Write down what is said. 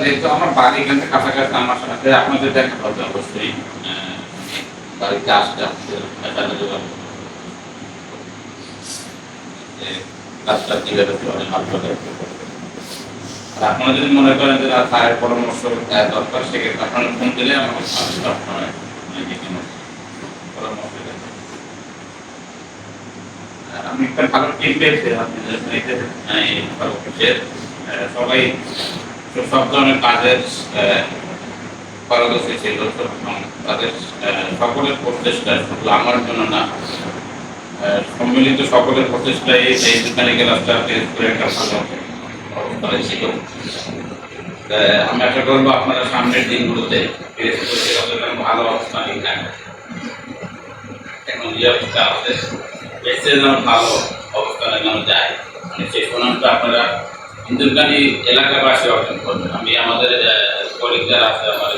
যেহেতু আমার বাড়ি কাছাকাছি, আমার সাথে আপনাদের দেখা অবশ্যই বাড়িতে আসতে আসতে হাত আপনারা যদি মনে করেন যে স্যারের পরামর্শ দরকার, সেক্ষেত্রে আপনারা ফোন দিলে আমাকে সবসময় যে কোনো পরামর্শ দেবেন। আর আমি একটা ভালো টিম পেয়েছি সবাই সব- ধরনের কাজের পারদর্শী ছিল তাদের সকলের প্রচেষ্টা শুধু আমার জন্য না সম্মিলিত সকলের এই একটা ভালো অবস্থায় ছিল আমি আশা করব আপনারা সামনের দিনগুলোতে ভালো অবস্থা আছে। এসে নাম ভালো অবস্থানে যেন যায় মানে সেই সুনামটা আপনারা ইন্দুরকানি এলাকাবাসী অর্জন করবেন। আমি আমাদের কলিগ যারা আছে আমার